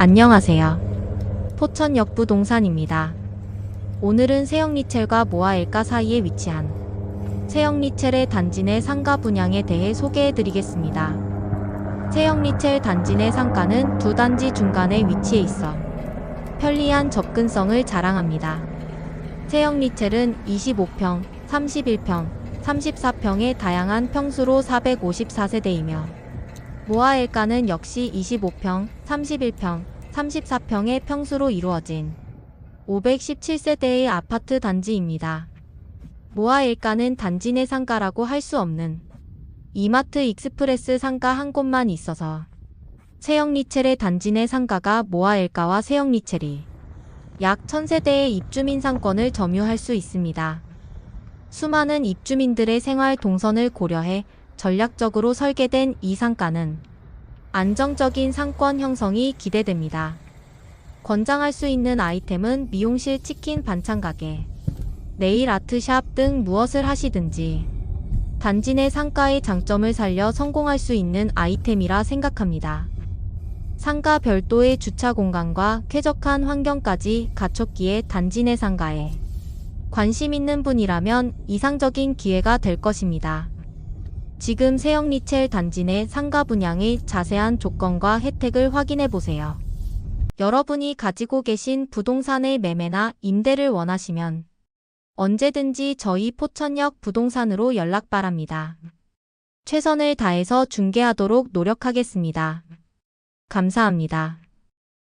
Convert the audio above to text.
안녕하세요. 포천역 부동산입니다. 오늘은 세영리첼과 모아엘가 사이에 위치한 세영리첼의 단지 내 상가 분양에 대해 소개해 드리겠습니다. 세영리첼 단지 내 상가는 두 단지 중간에 위치해 있어 편리한 접근성을 자랑합니다. 세영리첼은 25평, 31평, 34평의 다양한 평수로 454세대이며 모아엘가는 역시 25평, 31평, 34평의 평수로 이루어진 517세대의 아파트 단지입니다. 모아엘가는 단지 내 상가라고 할 수 없는 이마트 익스프레스 상가 한 곳만 있어서 세영리첼의 단지 내 상가가 모아엘가와 세영리첼이 약 1000세대의 입주민 상권을 점유할 수 있습니다. 수많은 입주민들의 생활 동선을 고려해 전략적으로 설계된 이 상가는 안정적인 상권 형성이 기대됩니다. 권장할 수 있는 아이템은 미용실 치킨 반찬 가게, 네일 아트샵 등 무엇을 하시든지 단지 내 상가의 장점을 살려 성공할 수 있는 아이템이라 생각합니다. 상가 별도의 주차 공간과 쾌적한 환경까지 갖췄기에 단지 내 상가에 관심 있는 분이라면 이상적인 기회가 될 것입니다. 지금 세영리첼 단지 내 상가 분양의 자세한 조건과 혜택을 확인해 보세요. 여러분이 가지고 계신 부동산의 매매나 임대를 원하시면 언제든지 저희 포천역 부동산으로 연락 바랍니다. 최선을 다해서 중개하도록 노력하겠습니다. 감사합니다.